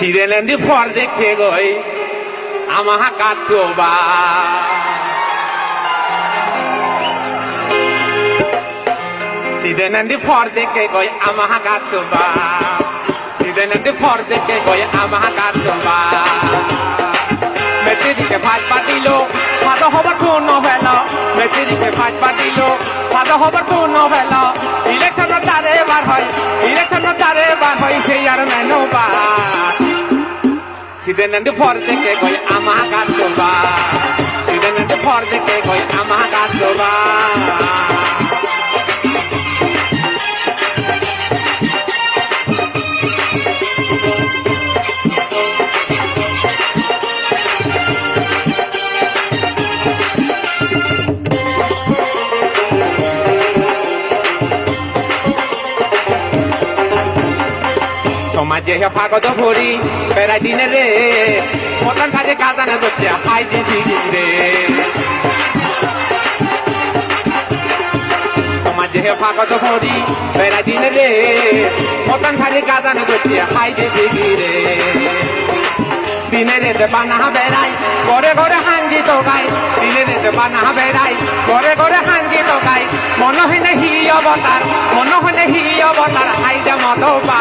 সিরেলেন্দি for দেখে গই। আমাহা কাতো বা। সিরেলেন্দি ফর দেখে গই, আমাহা কাতো বা। সিরেলেন্দি ফর দেখে গই, আমাহা কাতো বা। মেট্রিকে ভাত পাতিল ফাদা হবার কোন ভেলা মেট্রিকে ভাত পাতিল ফাদা হবার কোন ভেলা সিদে ফর দেখে কই আমা গাছ তোবা নন্দি ফর দেখে কই আমা গাছবা সমাজে ফাগত ভরি, বেড়াই দিনে রে। মতন কাজে কাজানে দচ্ছে হাই দিছি রে ফাগত ভরি দিনে রে। মতন কাজে কাজানে দচ্ছে হাই দিছি রে দিনে রেতে বানা বেড়াই, ঘরে ঘরে হাঙ্গি তো গাই দিনে রেতে বানা বেড়াই, ঘরে ঘরে হাঙ্গি তো গাই মনে হয় হি অবতার, মনে হয় হি অবতার হাইদা মতো বা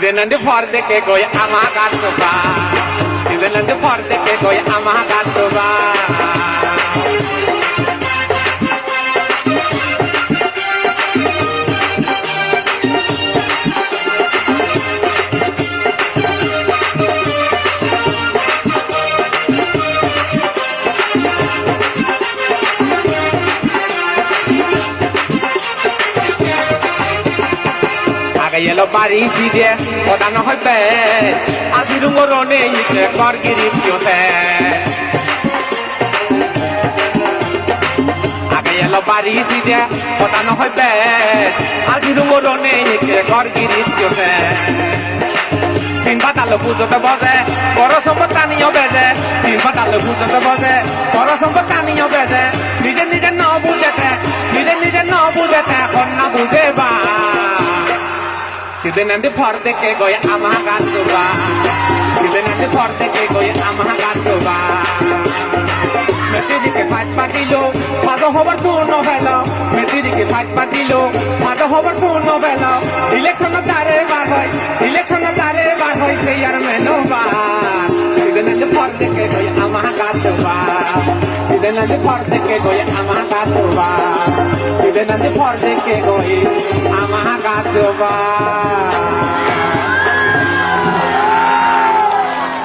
সিদেনন্দ ফর দেখে গই আমা গাছবা সিদেনন্দ ফর দেখে গই এলো বাড়ি সিদে প্রধান হইবে আজি রুঙ্গর নেই কর গিরি পিওতে আগে এলো বাড়ি সিদে প্রধান হইবে আজি রুঙ্গর নেই কর গিরি পিওতে তিন পাতালো পুজোতে বসে বড় সম্পদ টানিও বেজে। তিন পাতালো পুজোতে বসে বড় সম্পদ টানিও বেজে। নিজে নিজে ন বুঝেতে সিদেনান্দি ফর দেখে গই আমা গাছবা সিদেনান্দি ফর দেখে গই আমা গাছবা মেটিদিকে ফাইট পাতিল মাদ হবার পূর্ণ হল মেটিদিকে ফাইট পাতিল মাদ হবার পূর্ণ হল ইলেকশন তারে বার হয় ইলেকশন তারে বার হয় সেই আর মেনোবা সিদেনান্দি ফর দেখে গই আমা গাছবা সিদেনান্দি ফর দেখে গই আমা গাছবা সিদেনান্দি ফর দেখে গই আমা গাছবা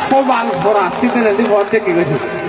Kau bang, boras, sih nanti buat cek gitu.